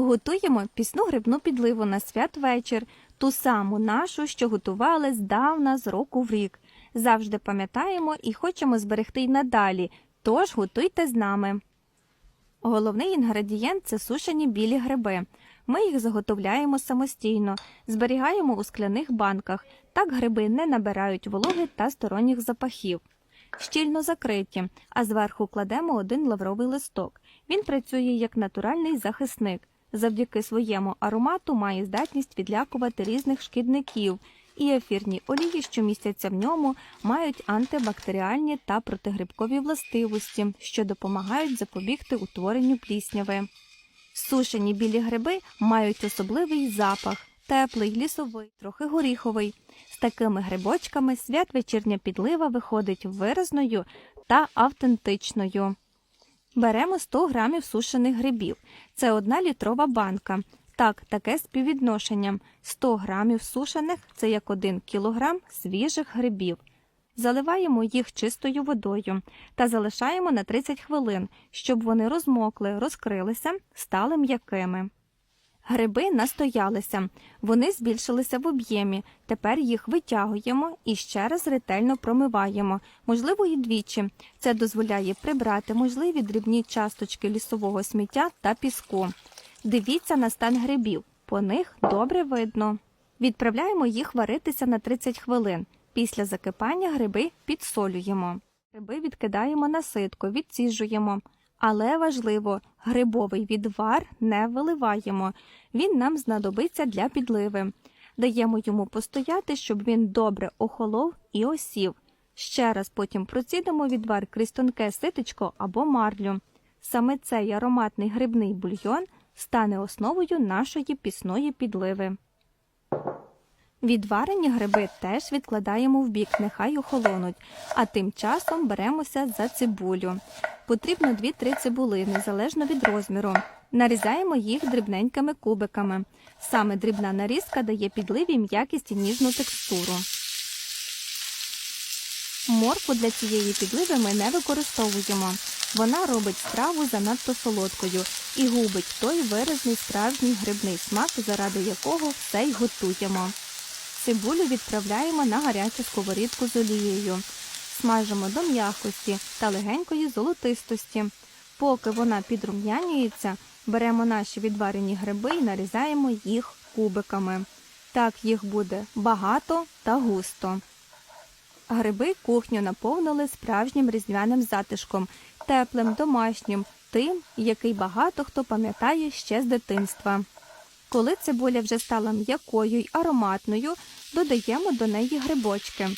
Готуємо пісну грибну підливу на святвечір, ту саму нашу, що готували здавна з року в рік. Завжди пам'ятаємо і хочемо зберегти й надалі, тож готуйте з нами. Головний інгредієнт це сушені білі гриби. Ми їх заготовляємо самостійно, зберігаємо у скляних банках. Так гриби не набирають вологи та сторонніх запахів. Щільно закриті, а зверху кладемо один лавровий листок. Він працює як натуральний захисник. Завдяки своєму аромату має здатність відлякувати різних шкідників, і ефірні олії, що містяться в ньому, мають антибактеріальні та протигрибкові властивості, що допомагають запобігти утворенню плісняви. Сушені білі гриби мають особливий запах, теплий, лісовий, трохи горіховий. З такими грибочками святвечірня підлива виходить виразною та автентичною. Беремо 100 грамів сушених грибів. Це одна літрова банка. Так, таке співвідношення. 100 грамів сушених це як 1 кілограм свіжих грибів. Заливаємо їх чистою водою та залишаємо на 30 хвилин, щоб вони розмокли, розкрилися, стали м'якими. Гриби настоялися, вони збільшилися в об'ємі. Тепер їх витягуємо і ще раз ретельно промиваємо, можливо, і двічі. Це дозволяє прибрати можливі дрібні часточки лісового сміття та піску. Дивіться на стан грибів, по них добре видно. Відправляємо їх варитися на 30 хвилин. Після закипання гриби підсолюємо. Гриби відкидаємо на ситку, відсіжуємо. Але важливо, грибовий відвар не виливаємо. Він нам знадобиться для підливи. Даємо йому постояти, щоб він добре охолов і осів. Ще раз потім процідимо відвар крізь тонке ситечко або марлю. Саме цей ароматний грибний бульйон стане основою нашої пісної підливи. Відварені гриби теж відкладаємо в бік, нехай охолонуть, а тим часом беремося за цибулю. Потрібно 2-3 цибулини, залежно від розміру. Нарізаємо їх дрібненькими кубиками. Саме дрібна нарізка дає підливі м'якість і ніжну текстуру. Моркву для цієї підливи ми не використовуємо. Вона робить страву занадто солодкою і губить той виразний справжній грибний смак, заради якого все й готуємо. Цибулю відправляємо на гарячу сковорідку з олією. Смажимо до м'якості та легенької золотистості. Поки вона підрум'янюється, беремо наші відварені гриби і нарізаємо їх кубиками. Так їх буде багато та густо. Гриби кухню наповнили справжнім різдвяним затишком, теплим, домашнім, тим, який багато хто пам'ятає ще з дитинства. Коли цибуля вже стала м'якою й ароматною, додаємо до неї грибочки.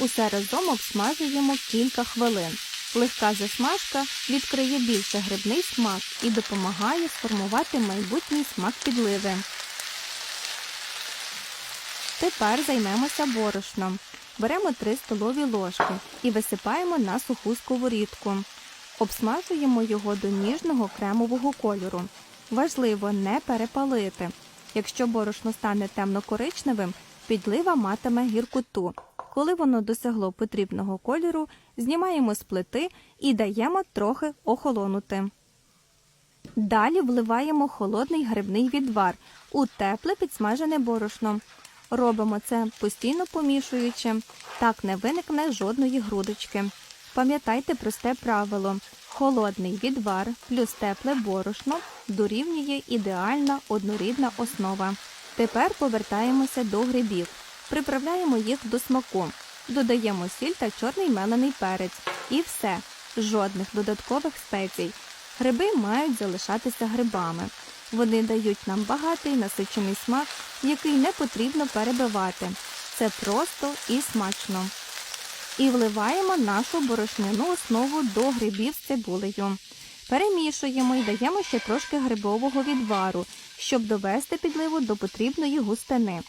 Усе разом обсмажуємо кілька хвилин. Легка засмажка відкриє більше грибний смак і допомагає сформувати майбутній смак підливи. Тепер займемося борошном. Беремо 3 столові ложки і висипаємо на суху сковорідку. Обсмажуємо його до ніжного кремового кольору. Важливо не перепалити. Якщо борошно стане темно-коричневим, підлива матиме гіркоту. Коли воно досягло потрібного кольору, знімаємо з плити і даємо трохи охолонути. Далі вливаємо холодний грибний відвар у тепле підсмажене борошно. Робимо це постійно помішуючи, так не виникне жодної грудочки. Пам'ятайте просте правило: холодний відвар плюс тепле борошно дорівнює ідеальна однорідна основа. Тепер повертаємося до грибів. Приправляємо їх до смаку, додаємо сіль та чорний мелений перець. І все, жодних додаткових спецій. Гриби мають залишатися грибами. Вони дають нам багатий насичений смак, який не потрібно перебивати. Це просто і смачно. І вливаємо нашу борошняну основу до грибів з цибулею. Перемішуємо і даємо ще трошки грибового відвару, щоб довести підливу до потрібної густини.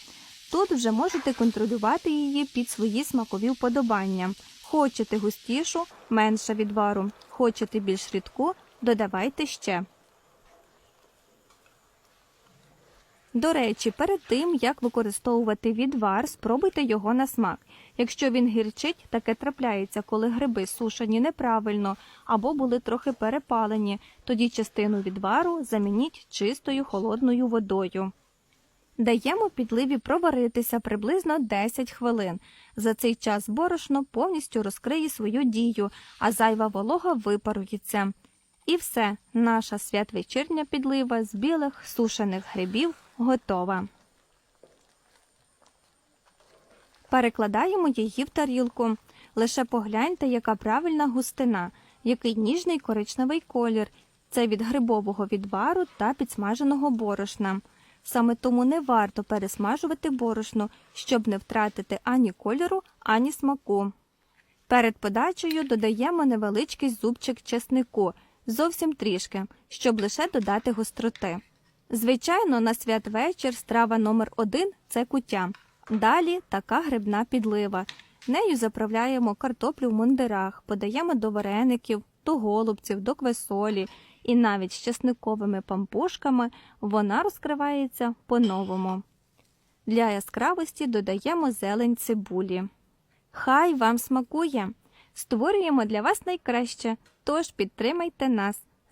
Тут вже можете контролювати її під свої смакові вподобання. Хочете густішу менше відвару, хочете більш рідку, додавайте ще. До речі, перед тим як використовувати відвар, спробуйте його на смак. Якщо він гірчить, таке трапляється, коли гриби сушені неправильно або були трохи перепалені, тоді частину відвару замініть чистою холодною водою. Даємо підливі проваритися приблизно 10 хвилин. За цей час борошно повністю розкриє свою дію, а зайва волога випарується. І все, наша святвечірня підлива з білих сушених грибів готова. Перекладаємо її в тарілку. Лише погляньте, яка правильна густина, який ніжний коричневий колір. Це від грибового відвару та підсмаженого борошна. Саме тому не варто пересмажувати борошно, щоб не втратити ані кольору, ані смаку. Перед подачею додаємо невеличкий зубчик чеснику, зовсім трішки, щоб лише додати гостроти. Звичайно, на святвечір страва номер один це куття. Далі така грибна підлива. Нею заправляємо картоплю в мундирах, подаємо до вареників, до голубців, до квесолі, і навіть з чесниковими пампушками вона розкривається по-новому. Для яскравості додаємо зелень цибулі. Хай вам смакує! Створюємо для вас найкраще, тож підтримайте нас.